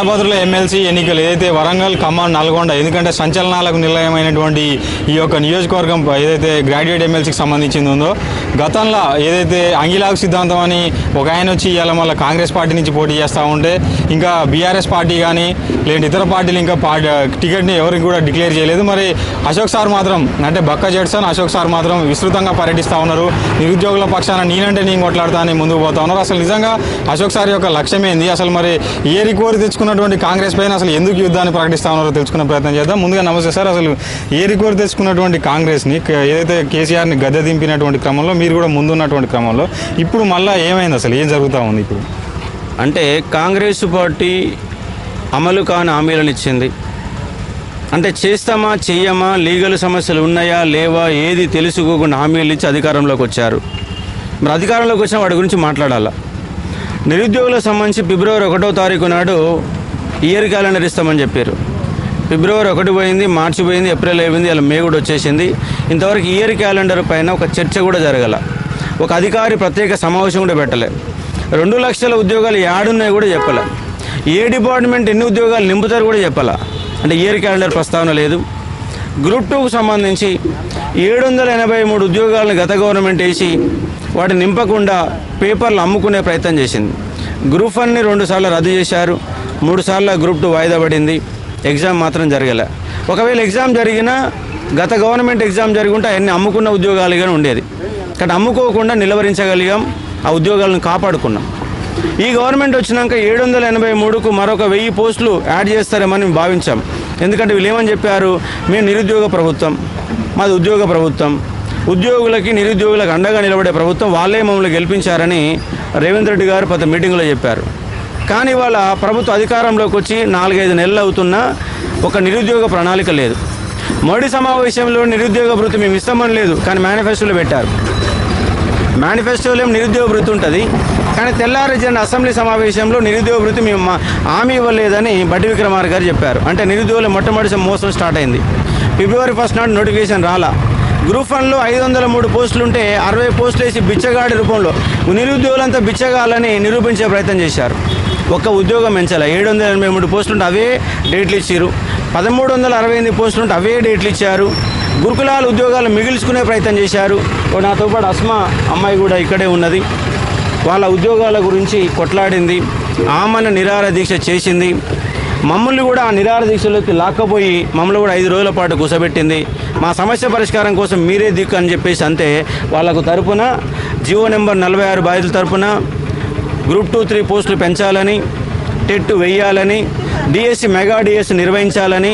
పట్టభద్రుల ఎమ్మెల్సీ ఎన్నికలు ఏదైతే వరంగల్ ఖమ్మం నల్గొండ ఎందుకంటే సంచలనాలకు నిలయమైనటువంటి ఈ యొక్క నియోజకవర్గం ఏదైతే గ్రాడ్యుయేట్ ఎమ్మెల్సీకి సంబంధించింది ఉందో గతంలో ఏదైతే అంగిలాగు సిద్ధాంతం అని ఒక ఆయన వచ్చి ఇవాళ మళ్ళీ కాంగ్రెస్ పార్టీ నుంచి పోటీ చేస్తూ ఉంటే ఇంకా బీఆర్ఎస్ పార్టీ కానీ లేదంటే ఇతర పార్టీలు ఇంకా పార్టీ టికెట్ని ఎవరికి కూడా డిక్లేర్ చేయలేదు. మరి అశోక్ సార్ మాత్రం అంటే బక్క జడ్సన్ అశోక్ సార్ మాత్రం విస్తృతంగా పర్యటిస్తూ ఉన్నారు. నిరుద్యోగుల పక్షాన నేనంటే నేను కొట్లాడతా అని ముందుకు పోతా ఉన్నారు. అసలు నిజంగా అశోక్ సార్ యొక్క లక్ష్యం ఏంది అసలు మరి ఏరి కోరి ఉన్నటువంటి కాంగ్రెస్ పైన అసలు ఎందుకు యుద్ధాన్ని ప్రకటిస్తా ఉన్నారో తెలుసుకునే ప్రయత్నం చేద్దాం. ముందుగా నమస్తే సార్ అసలు ఏ కోరి తెచ్చుకున్నటువంటి కాంగ్రెస్ని ఏదైతే కేసీఆర్ని గద్దె దింపినటువంటి క్రమంలో మీరు కూడా ముందున్నటువంటి క్రమంలో ఇప్పుడు మళ్ళీ ఏమైంది అసలు? ఏం జరుగుతూ ఉంది ఇప్పుడు? అంటే కాంగ్రెస్ పార్టీ అమలు కాని హామీలను ఇచ్చింది. అంటే చేస్తామా చెయ్యమా లీగల్ సమస్యలు ఉన్నాయా లేవా ఏది తెలుసుకోకుండా హామీలు ఇచ్చి అధికారంలోకి వచ్చారు. మరి అధికారంలోకి వచ్చిన వాటి గురించి మాట్లాడాలా? నిరుద్యోగులకు సంబంధించి ఫిబ్రవరి ఒకటో తారీఖు నాడు ఇయర్ క్యాలెండర్ ఇస్తామని చెప్పారు. ఫిబ్రవరి ఒకటి పోయింది మార్చి పోయింది ఏప్రిల్ అయిపోయింది అలా మే కూడా వచ్చేసింది. ఇంతవరకు ఇయర్ క్యాలెండర్ పైన ఒక చర్చ కూడా జరగల. ఒక అధికారి ప్రత్యేక సమావేశం కూడా పెట్టలే. రెండు లక్షల ఉద్యోగాలు ఏడున్నాయి కూడా చెప్పలే. ఏ డిపార్ట్మెంట్ ఎన్ని ఉద్యోగాలు నింపుతారు కూడా చెప్పాల. అంటే ఇయర్ క్యాలెండర్ ప్రస్తావన లేదు. గ్రూప్ టూకు సంబంధించి ఏడు వందల ఎనభై మూడు ఉద్యోగాలను గత గవర్నమెంట్ వేసి వాటిని నింపకుండా పేపర్లు అమ్ముకునే ప్రయత్నం చేసింది. గ్రూప్ వన్ని రెండుసార్లు రద్దు చేశారు. మూడుసార్లు గ్రూప్ టూ వాయిదా పడింది. ఎగ్జామ్ మాత్రం జరగలే. ఒకవేళ ఎగ్జామ్ జరిగినా గత గవర్నమెంట్ ఎగ్జామ్ జరిగి ఉంటే అవన్నీ అమ్ముకున్న ఉద్యోగాలుగానే ఉండేది. కానీ అమ్ముకోకుండా నిలవరించగలిగాం ఆ ఉద్యోగాలను కాపాడుకున్నాం. ఈ గవర్నమెంట్ వచ్చినాక ఏడు వందల ఎనభై మూడుకు మరొక వెయ్యి పోస్టులు యాడ్ చేస్తారేమని మేము భావించాం. ఎందుకంటే వీళ్ళు ఏమని చెప్పారు? మేము నిరుద్యోగ ప్రభుత్వం మాది ఉద్యోగ ప్రభుత్వం. ఉద్యోగులకి నిరుద్యోగులకు అండగా నిలబడే ప్రభుత్వం వాళ్ళే మమ్మల్ని గెలిపించారని రేవంత్ రెడ్డి గారు పెద్ద మీటింగ్లో చెప్పారు. కానీ వాళ్ళ ప్రభుత్వ అధికారంలోకి వచ్చి నాలుగైదు నెలలు అవుతున్నా ఒక నిరుద్యోగ ప్రణాళిక లేదు. మోడీ సమావేశంలో నిరుద్యోగ వృత్తి మేము ఇస్తామని లేదు కానీ మేనిఫెస్టోలో పెట్టారు. మేనిఫెస్టోలో నిరుద్యోగ వృత్తి ఉంటుంది కానీ తెల్లారి జరిగిన అసెంబ్లీ సమావేశంలో నిరుద్యోగ వృత్తి మేము మా- హామీ ఇవ్వలేదని బట్టి విక్రమార్ గారు చెప్పారు. అంటే నిరుద్యోగుల మొట్టమొదటి మోసం స్టార్ట్ అయింది. ఫిబ్రవరి ఫస్ట్ నాడు నోటిఫికేషన్ రాలా. గ్రూప్ వన్లో ఐదు వందల మూడు పోస్టులు ఉంటే అరవై పోస్టులు వేసి బిచ్చగాడి రూపంలో నిరుద్యోగులంతా బిచ్చగాలని నిరూపించే ప్రయత్నం చేశారు. ఒక్క ఉద్యోగం పెంచాలి ఏడు వందల ఎనభై మూడు పోస్టులు ఉంటే అవే డేట్లు ఇచ్చారు పదమూడు వందల అరవై ఎనిమిది పోస్టులు ఉంటే అవే డేట్లు ఇచ్చారు. గురుకులాల ఉద్యోగాలు మిగిల్చుకునే ప్రయత్నం చేశారు. ఓ నాతో పాటు అస్మా అమ్మాయి కూడా ఇక్కడే ఉన్నది. వాళ్ళ ఉద్యోగాల గురించి కొట్లాడింది. ఆమెను నిరార దీక్ష చేసింది. మమ్మల్ని కూడా ఆ నిరార దీక్షలోకి లాక్కపోయి మమ్మల్ని కూడా ఐదు రోజుల పాటు కూసబెట్టింది. మా సమస్య పరిష్కారం కోసం మీరే దిక్కు అని చెప్పేసి అంతే. వాళ్ళకు తరపున జియో నెంబర్ నలభై ఆరు బాధితుల తరపున గ్రూప్ టూ త్రీ పోస్టులు పెంచాలని టెట్ వేయాలని డిఎస్సి మెగా డిఎస్సి నిర్వహించాలని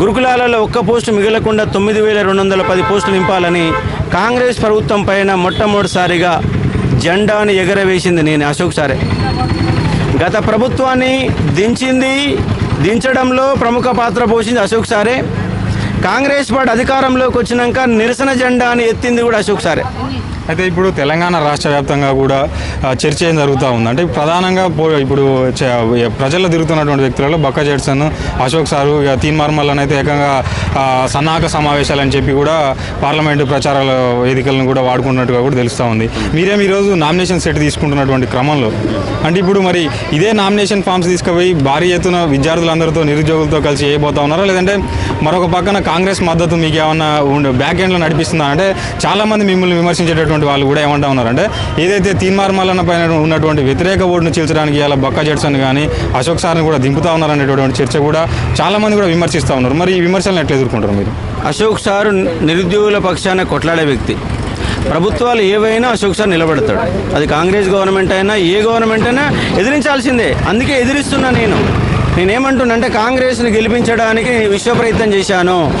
గురుకులాలలో ఒక్క పోస్టు మిగలకుండా తొమ్మిది వేల రెండు వందల పది పోస్టులు నింపాలని కాంగ్రెస్ ప్రభుత్వం పైన మొట్టమొదటిసారిగా జెండాను ఎగరవేసింది నేను అశోక్ సారే. గత ప్రభుత్వాన్ని దించింది దించడంలో ప్రముఖ పాత్ర పోషింది అశోక్ సారే. కాంగ్రెస్ పార్టీ అధికారంలోకి వచ్చినాక నిరసన జెండాని ఎత్తింది కూడా అశోక్ సారే. అయితే ఇప్పుడు తెలంగాణ రాష్ట్ర వ్యాప్తంగా కూడా చర్చ ఏం జరుగుతూ ఉంది? అంటే ప్రధానంగా పో- ఇప్పుడు చ- ప్రజల్లో తిరుగుతున్నటువంటి వ్యక్తులలో బక్క జడ్సన్ అశోక్ సారు ఇక తీన్ మార్మల్ని అయితే ఏకంగా సన్నాహక సమావేశాలు అని చెప్పి కూడా పార్లమెంటు ప్రచారాల వేదికలను కూడా వాడుకుంటున్నట్టుగా కూడా తెలుస్తూ ఉంది. మీరేం ఈరోజు నామినేషన్ సెట్ తీసుకుంటున్నటువంటి క్రమంలో? అంటే ఇప్పుడు మరి ఇదే నామినేషన్ ఫామ్స్ తీసుకుపోయి భారీ ఎత్తున విద్యార్థులందరితో నిరుద్యోగులతో కలిసి చేయబోతా ఉన్నారా? లేదంటే మరొక పక్కన కాంగ్రెస్ మద్దతు మీకు ఏమన్నా బ్యాక్ ఎండ్లో నడిపిస్తుందా? అంటే చాలా మంది మిమ్మల్ని విమర్శించేటటువంటి వాళ్ళు కూడా ఏమంటా ఉన్నారంటే ఏదైతే తీన్మార్మల్లన్న పైన ఉన్నటువంటి వ్యతిరేక ఓటును చీల్చడానికి ఇలా బక్క జడ్సన్ కానీ అశోక్ సార్ని కూడా దింపుతా ఉన్నారనేటటువంటి చర్చ కూడా చాలామంది కూడా విమర్శిస్తూ ఉన్నారు. మరి ఈ విమర్శలను ఎట్లా ఎదుర్కొంటారు మీరు? అశోక్ సారు నిరుద్యోగుల పక్షాన కొట్లాడే వ్యక్తి. ప్రభుత్వాలు ఏవైనా అశోక్ సార్ నిలబడతాడు. అది కాంగ్రెస్ గవర్నమెంట్ అయినా ఏ గవర్నమెంట్ అయినా ఎదిరించాల్సిందే. అందుకే ఎదిరిస్తున్నా నేను. నేనేమంటున్నానంటే కాంగ్రెస్ని గెలిపించడానికి విశ్వ ప్రయత్నం చేశాను.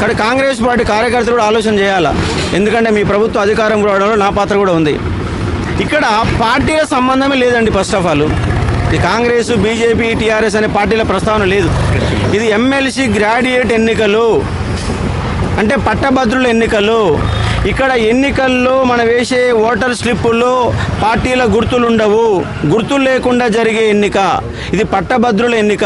కానీ కాంగ్రెస్ పార్టీ కార్యకర్తలు కూడా ఆలోచన చేయాలా? ఎందుకంటే మీ ప్రభుత్వ అధికారం రావడంలో నా పాత్ర కూడా ఉంది. ఇక్కడ పార్టీల సంబంధమే లేదండి ఫస్ట్ ఆఫ్ ఆల్ ఈ కాంగ్రెస్ బీజేపీ టీఆర్ఎస్ అనే పార్టీల ప్రస్తావన లేదు. ఇది ఎమ్మెల్సీ గ్రాడ్యుయేట్ ఎన్నికలు. అంటే పట్టభద్రుల ఎన్నికలు. ఇక్కడ ఎన్నికల్లో మనం వేసే ఓటర్ స్లిప్పుల్లో పార్టీల గుర్తులుండవు. గుర్తులు లేకుండా జరిగే ఎన్నిక ఇది పట్టభద్రుల ఎన్నిక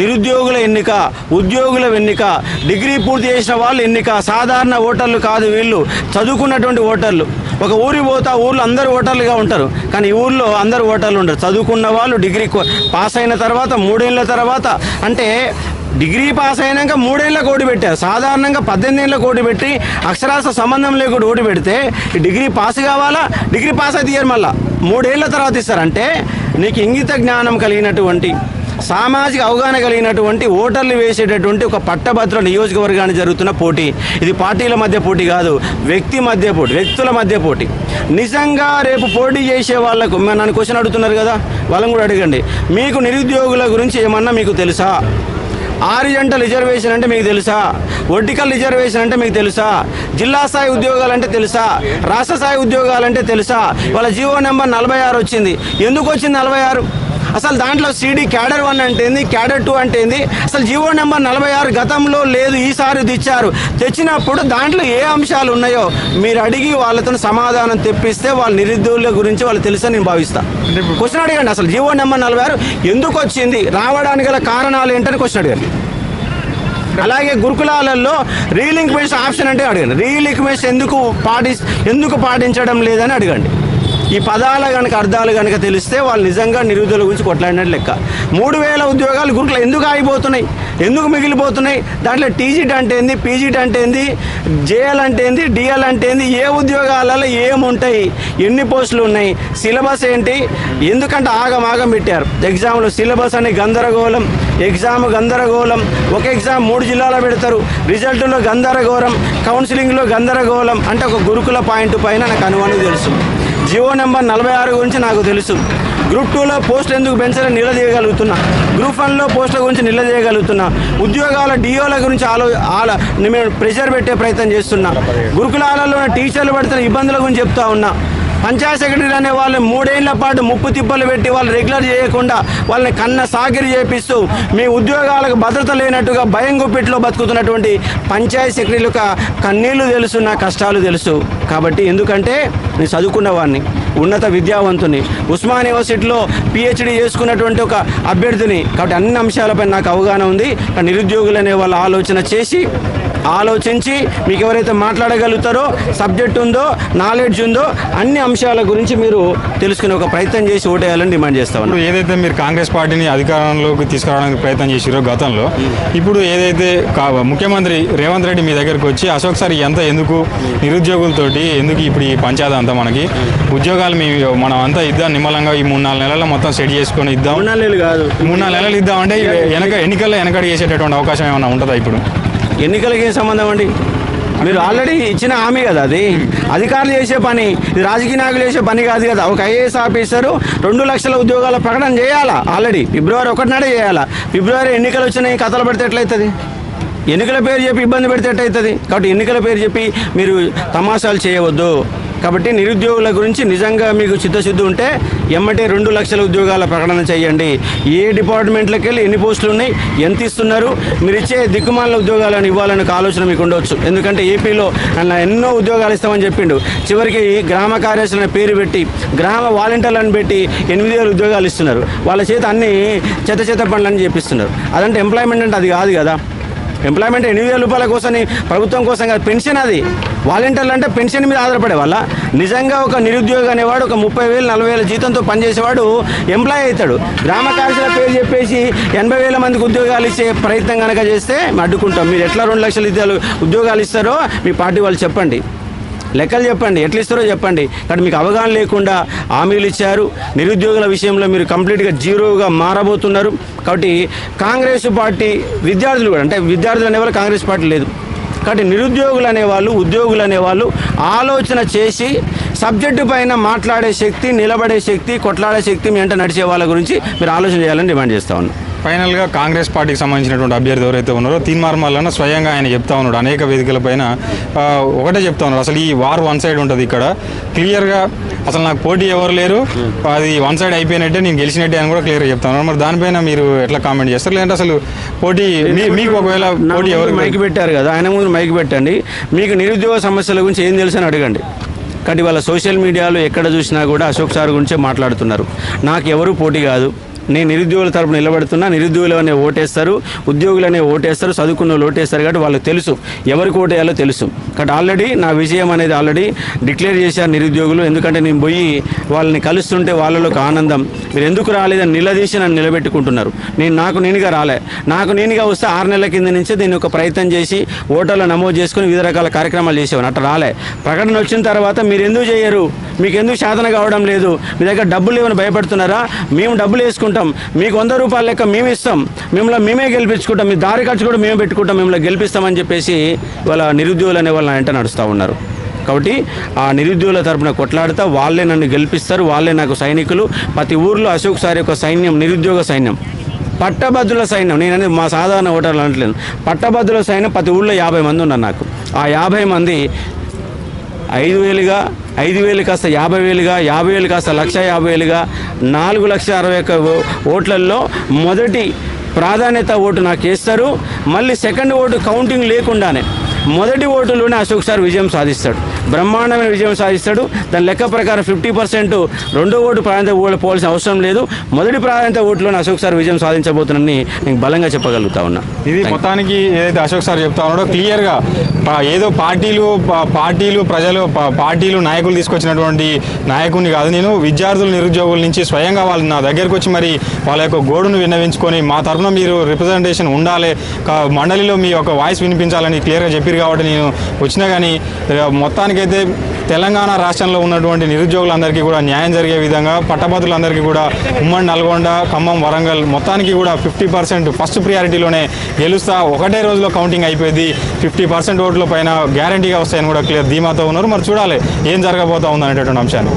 నిరుద్యోగుల ఎన్నిక ఉద్యోగుల ఎన్నిక డిగ్రీ పూర్తి చేసిన వాళ్ళు ఎన్నిక సాధారణ ఓటర్లు కాదు వీళ్ళు చదువుకున్నటువంటి ఓటర్లు. ఒక ఊరి పోతా ఊర్లో అందరు ఓటర్లుగా ఉంటారు కానీ ఈ ఊర్లో అందరూ ఓటర్లు ఉండరు. చదువుకున్న వాళ్ళు డిగ్రీ పాస్ అయిన తర్వాత మూడేళ్ళ తర్వాత అంటే డిగ్రీ పాస్ అయినాక మూడేళ్ళ కోడి పెట్టారు సాధారణంగా పద్దెనిమిది ఏళ్ళ కోడి పెట్టి అక్షరాస్య సంబంధం లేకుండా ఓటు పెడితే ఈ డిగ్రీ పాస్ కావాలా? డిగ్రీ పాస్ అయితే ఇయ్యరు మళ్ళా. మూడేళ్ళ తర్వాత ఇస్తారంటే నీకు ఇంగిత జ్ఞానం కలిగినటువంటి సామాజిక అవగాహన కలిగినటువంటి ఓటర్లు వేసేటటువంటి ఒక పట్టభద్ర నియోజకవర్గానికి జరుగుతున్న పోటీ. ఇది పార్టీల మధ్య పోటీ కాదు వ్యక్తి మధ్య పోటీ వ్యక్తుల మధ్య పోటీ. నిజంగా రేపు పోటీ చేసే వాళ్ళకు నన్ను క్వశ్చన్ అడుగుతున్నారు కదా? వాళ్ళని కూడా అడగండి. మీకు నిరుద్యోగుల గురించి ఏమన్నా మీకు తెలుసా? ఆరిజంటల్ రిజర్వేషన్ అంటే మీకు తెలుసా? ఒడ్డికల్ రిజర్వేషన్ అంటే మీకు తెలుసా? జిల్లా స్థాయి ఉద్యోగాలు అంటే తెలుసా? రాష్ట్ర స్థాయి ఉద్యోగాలు అంటే తెలుసా? వాళ్ళ జీవో నెంబర్ నలభై ఆరు వచ్చింది. ఎందుకు వచ్చింది నలభై ఆరు? అసలు దాంట్లో సిడి క్యాడర్ వన్ అంటే ఏంది క్యాడర్ టూ అంటే ఏంది అసలు జీవో నెంబర్ నలభై ఆరు గతంలో లేదు ఈసారి తెచ్చారు తెచ్చినప్పుడు దాంట్లో ఏ అంశాలు ఉన్నాయో మీరు అడిగి వాళ్ళతో సమాధానం తెప్పిస్తే వాళ్ళ నిరుద్యోగుల గురించి వాళ్ళు తెలుసని నేను భావిస్తా. క్వశ్చన్ అడగండి అసలు జీవో నెంబర్ నలభై ఆరు ఎందుకు వచ్చింది? రావడానికి గల కారణాలు ఏంటని క్వశ్చన్ అడగండి. అలాగే గురుకులాలలో రీలింక్మెంట్స్ ఆప్షన్ అంటే అడగండి. రీలింక్మెంట్స్ ఎందుకు పాటి ఎందుకు పాటించడం లేదని అడగండి. ఈ పదాల కనుక అర్థాలు కనుక తెలిస్తే వాళ్ళు నిజంగా నిరుద్యోగుల గురించి కొట్లాడినట్టు లెక్క. మూడు వేల ఉద్యోగాలు గురుకులు ఎందుకు ఆగిపోతున్నాయి? ఎందుకు మిగిలిపోతున్నాయి? దాంట్లో టీజీట్ అంటే ఏంది పీజీట్ అంటే ఏంది జేఎల్ అంటే ఏంది డిఎల్ అంటే ఏంది ఏ ఉద్యోగాలలో ఏముంటాయి? ఎన్ని పోస్టులు ఉన్నాయి? సిలబస్ ఏంటి? ఎందుకంటే ఆగం ఆగం పెట్టారు. ఎగ్జామ్లో సిలబస్ అని గందరగోళం ఎగ్జామ్ గందరగోళం. ఒక ఎగ్జామ్ మూడు జిల్లాలో పెడతారు. రిజల్ట్లో గందరగోళం కౌన్సిలింగ్లో గందరగోళం అంటే ఒక గురుకుల పాయింట్ పైన నాకు అనుమానం తెలుసు జియో నెంబర్ నలభై ఆరు గురించి నాకు తెలుసు. గ్రూప్ టూలో పోస్ట్ ఎందుకు పెంచాలని నిలదీయగలుగుతున్నా. గ్రూప్ వన్లో పోస్టుల గురించి నిలదీయగలుగుతున్నా. ఉద్యోగాల డిఓల గురించి ఆలో ఆల నేను ప్రెషర్ పెట్టే ప్రయత్నం చేస్తున్నా. గురుకులాలలో టీచర్లు పడుతున్న ఇబ్బందుల గురించి చెప్తా ఉన్నా. పంచాయత్ సెక్రటరీ అనే వాళ్ళు మూడేళ్ళ పాటు ముప్పు తిప్పలు పెట్టి వాళ్ళు రెగ్యులర్ చేయకుండా వాళ్ళని కన్న సాగిరి చేపిస్తూ మీ ఉద్యోగాలకు భద్రత లేనట్టుగా భయం గుప్పిట్లో బతుకుతున్నటువంటి పంచాయత్ యొక్క కన్నీళ్ళు తెలుసు నా కష్టాలు తెలుసు. కాబట్టి ఎందుకంటే నేను చదువుకున్న వాడిని ఉన్నత విద్యావంతుని ఉస్మాన్ యూనివర్సిటీలో పిహెచ్డి చేసుకున్నటువంటి ఒక అభ్యర్థిని. కాబట్టి అన్ని అంశాలపై నాకు అవగాహన ఉంది. నిరుద్యోగులు అనే వాళ్ళ ఆలోచన చేసి ఆలోచించి మీకు ఎవరైతే మాట్లాడగలుగుతారో సబ్జెక్ట్ ఉందో నాలెడ్జ్ ఉందో అన్ని అంశాల గురించి మీరు తెలుసుకునే ఒక ప్రయత్నం చేసి ఓటేయాలని డిమాండ్ చేస్తా ఏదైతే మీరు కాంగ్రెస్ పార్టీని అధికారంలోకి తీసుకురావడానికి ప్రయత్నం చేసిరో గతంలో ఇప్పుడు ఏదైతే కా- ముఖ్యమంత్రి రేవంత్ రెడ్డి మీ దగ్గరకు వచ్చి అశోక్ సార్ ఎంత ఎందుకు? నిరుద్యోగులతోటి ఎందుకు ఇప్పుడు ఈ పంచాయతీ అంతా మనకి? ఉద్యోగాలు మీ మనం అంతా ఇద్దాం నిమ్మలంగా ఈ మూడు నాలుగు నెలల్లో మొత్తం సెట్ చేసుకొని ఇద్దాం. నెలలు కాదు. మూడు నాలుగు నెలలు ఇద్దాం అంటే వెనక ఎన్నికల్లో వెనకడి చేసేటటువంటి అవకాశం ఏమైనా ఉంటుందా ఇప్పుడు? ఎన్నికలకి ఏం సంబంధం అండి? మీరు ఆల్రెడీ ఇచ్చిన హామీ కదా అది? అధికారులు చేసే పని ఇది రాజకీయ నాయకులు చేసే పని కాదు కదా. ఒక ఐఏఎస్ ఆఫీసరు రెండు లక్షల ఉద్యోగాల ప్రకటన చేయాలా ఆల్రెడీ? ఫిబ్రవరి ఒకటి నాడే చేయాలా? ఫిబ్రవరి ఎన్నికలు వచ్చినాయి కథలు పెడితే ఎట్లయితుంది? ఎన్నికల పేరు చెప్పి ఇబ్బంది పెడితే ఎట్లయితుంది? కాబట్టి ఎన్నికల పేరు చెప్పి మీరు తమాషాలు చేయవద్దు. కాబట్టి నిరుద్యోగుల గురించి నిజంగా మీకు చిత్తశుద్ధి ఉంటే ఎమ్మటే రెండు లక్షల ఉద్యోగాల ప్రకటన చేయండి. ఏ డిపార్ట్మెంట్లకు వెళ్ళి ఎన్ని పోస్టులు ఉన్నాయి ఎంత ఇస్తున్నారు మీరు ఇచ్చే దిక్కుమాల ఉద్యోగాలను ఇవ్వాలని ఒక ఆలోచన మీకు ఉండవచ్చు ఎందుకంటే ఏపీలో అలా ఎన్నో ఉద్యోగాలు ఇస్తామని చెప్పిండు. చివరికి గ్రామ కార్యాచరణ పేరు పెట్టి గ్రామ వాలంటీర్లను పెట్టి ఎనిమిది వేల ఉద్యోగాలు ఇస్తున్నారు. వాళ్ళ చేత అన్ని చెత్త చెత్త పనులని చేపిస్తున్నారు. అదంటే ఎంప్లాయ్మెంట్ అంటే అది కాదు కదా. ఎంప్లాయ్మెంట్ ఎనిమిది వేల రూపాయల కోసం ప్రభుత్వం కోసం కాదు పెన్షన్ అది. వాలంటీర్లు అంటే పెన్షన్ మీద ఆధారపడే వాళ్ళ. నిజంగా ఒక నిరుద్యోగి అనేవాడు ఒక ముప్పై వేలు నలభై వేల జీతంతో పనిచేసేవాడు ఎంప్లాయ్ అవుతాడు. గ్రామ కార్యశాల పేరు చెప్పేసి ఎనభై వేల మందికి ఉద్యోగాలు ఇచ్చే ప్రయత్నం కనుక చేస్తే అడ్డుకుంటాం. మీరు ఎట్లా రెండు లక్షల ఉద్యోగాలు ఇస్తారో మీ పార్టీ వాళ్ళు చెప్పండి. లెక్కలు చెప్పండి ఎట్లా ఇస్తారో చెప్పండి. కానీ మీకు అవగాహన లేకుండా హామీలు ఇచ్చారు. నిరుద్యోగుల విషయంలో మీరు కంప్లీట్గా జీరోగా మారబోతున్నారు. కాబట్టి కాంగ్రెస్ పార్టీ విద్యార్థులు కూడా అంటే విద్యార్థులు అనేవాళ్ళు కాంగ్రెస్ పార్టీ లేదు. కాబట్టి నిరుద్యోగులు అనేవాళ్ళు ఉద్యోగులు అనేవాళ్ళు ఆలోచన చేసి సబ్జెక్టు పైన మాట్లాడే శక్తి నిలబడే శక్తి కొట్లాడే శక్తి మీ అంటే నడిచే వాళ్ళ గురించి మీరు ఆలోచన చేయాలని డిమాండ్ చేస్తా ఉన్నాను ఫైనల్గా కాంగ్రెస్ పార్టీకి సంబంధించినటువంటి అభ్యర్థి ఎవరైతే ఉన్నారో తీన్మార్మల్లన్న స్వయంగా ఆయన చెప్తా ఉన్నాడు. అనేక వేదికలపైన ఒకటే చెప్తా ఉన్నాడు. అసలు ఈ వార్ వన్ సైడ్ ఉంటుంది ఇక్కడ. క్లియర్గా అసలు నాకు పోటీ ఎవరు లేరు. అది వన్ సైడ్ అయిపోయినట్టే నేను గెలిచినట్టే అని కూడా క్లియర్గా చెప్తా ఉన్నాడు. మరి దానిపైన మీరు ఎట్లా కామెంట్ చేస్తారు? లేదంటే అసలు పోటీ మీకు ఒకవేళ పోటీ ఎవరు మైక్ పెట్టారు కదా ఆయన ముందు మైక్ పెట్టండి. మీకు నిరుద్యోగ సమస్యల గురించి ఏం తెలుసు అని అడగండి. కానీ వాళ్ళ సోషల్ మీడియాలో ఎక్కడ చూసినా కూడా అశోక్ సార్ గురించే మాట్లాడుతున్నారు. నాకు ఎవరు పోటీ కాదు. నేను నిరుద్యోగుల తరపున నిలబడుతున్నా నిరుద్యోగులు అనే ఓటేస్తారు ఉద్యోగులు అనే ఓటేస్తారు చదువుకున్న వాళ్ళు ఓటేస్తారు కాబట్టి వాళ్ళకి తెలుసు. ఎవరికి ఓటేయాలో తెలుసు. కాబట్టి ఆల్రెడీ నా విజయం అనేది ఆల్రెడీ డిక్లేర్ చేశారు నిరుద్యోగులు. ఎందుకంటే నేను పోయి వాళ్ళని కలుస్తుంటే వాళ్ళలో ఒక ఆనందం. మీరు ఎందుకు రాలేదని నిలదీసి నన్ను నిలబెట్టుకుంటున్నారు. నేను నాకు నేనుగా రాలే. నాకు నేనుగా వస్తే ఆరు నెలల కింద నుంచే దీన్ని ఒక ప్రయత్నం చేసి ఓటర్లో నమోదు చేసుకుని వివిధ రకాల కార్యక్రమాలు చేసేవాను అట్లా రాలే. ప్రకటన వచ్చిన తర్వాత మీరు ఎందుకు చేయరు? మీకు ఎందుకు సాధన కావడం లేదు? మీ దగ్గర డబ్బులు ఏమైనా భయపడుతున్నారా? మేము డబ్బులు వేసుకుంటాం. మీకు వంద రూపాయల లెక్క మేము ఇస్తాం మిమ్మల్ని మేమే గెలిపించుకుంటాం. మీ దారి ఖర్చు కూడా మేమే పెట్టుకుంటాం. మిమ్మల్ని గెలిపిస్తామని చెప్పేసి వాళ్ళ నిరుద్యోగులు అనే వాళ్ళని వెంట నడుస్తూ ఉన్నారు. కాబట్టి ఆ నిరుద్యోగుల తరపున కొట్లాడుతా వాళ్ళే నన్ను గెలిపిస్తారు. వాళ్ళే నాకు సైనికులు. ప్రతి ఊర్లో అశోక్ సార్ యొక్క సైన్యం నిరుద్యోగ సైన్యం. పట్టభద్రుల సైన్యం. నేను అనేది మా సాధారణ ఓటర్లు అనట్లేదు. పట్టభద్రుల సైన్యం ప్రతి ఊళ్ళో యాభై మంది ఉన్నారు నాకు. ఆ యాభై మంది ఐదు వేలుగా ఐదు వేలు కాస్త యాభై వేలుగా యాభై వేలు కాస్త లక్ష యాభై వేలుగా నాలుగు లక్ష అరవై ఒక్క ఓట్లలో మొదటి ప్రాధాన్యత ఓటు నాకు వేస్తారు. మళ్ళీ సెకండ్ ఓటు కౌంటింగ్ లేకుండానే మొదటి ఓటులోనే అశోక్ సార్ విజయం సాధిస్తాడు. బ్రహ్మాండమైన విజయం సాధిస్తాడు. దాని లెక్క ప్రకారం ఫిఫ్టీ పర్సెంట్ రెండో ఓటు ప్రాధాన్యత ఓటు పోవాల్సిన అవసరం లేదు. మొదటి ప్రాధాన్యత ఓటులోనే అశోక్ సార్ విజయం సాధించబోతున్నానని నేను బలంగా చెప్పగలుగుతా ఉన్నా. ఇది మొత్తానికి ఏదైతే అశోక్ సార్ చెప్తా ఉన్నాడో క్లియర్గా ఏదో పార్టీలు పార్టీలు ప్రజలు పార్టీలు నాయకులు తీసుకొచ్చినటువంటి నాయకుడిని కాదు నేను విద్యార్థులు నిరుద్యోగుల నుంచి స్వయంగా వాళ్ళు నా దగ్గరకు వచ్చి మరి వాళ్ళ యొక్క గోడును విన్నవించుకొని మా తరఫున మీరు రిప్రజెంటేషన్ ఉండాలి. మండలిలో మీ యొక్క వాయిస్ వినిపించాలని క్లియర్గా చెప్పారు కాబట్టి నేను వచ్చినా కానీ మొత్తానికైతే తెలంగాణ రాష్ట్రంలో ఉన్నటువంటి నిరుద్యోగులందరికీ కూడా న్యాయం జరిగే విధంగా పట్టభద్రులందరికీ కూడా ఉమ్మడి నల్గొండ ఖమ్మం వరంగల్ మొత్తానికి కూడా ఫిఫ్టీ పర్సెంట్ ఫస్ట్ ప్రియారిటీలోనే గెలుస్తా ఒకటే రోజులో కౌంటింగ్ అయిపోయింది. ఫిఫ్టీ పర్సెంట్ ఓట్ల పైన గ్యారంటీగా వస్తాయని కూడా క్లియర్ ధీమాతో ఉన్నారు. మరి చూడాలి ఏం జరగబోతా ఉంది అనేటటువంటి అంశాన్ని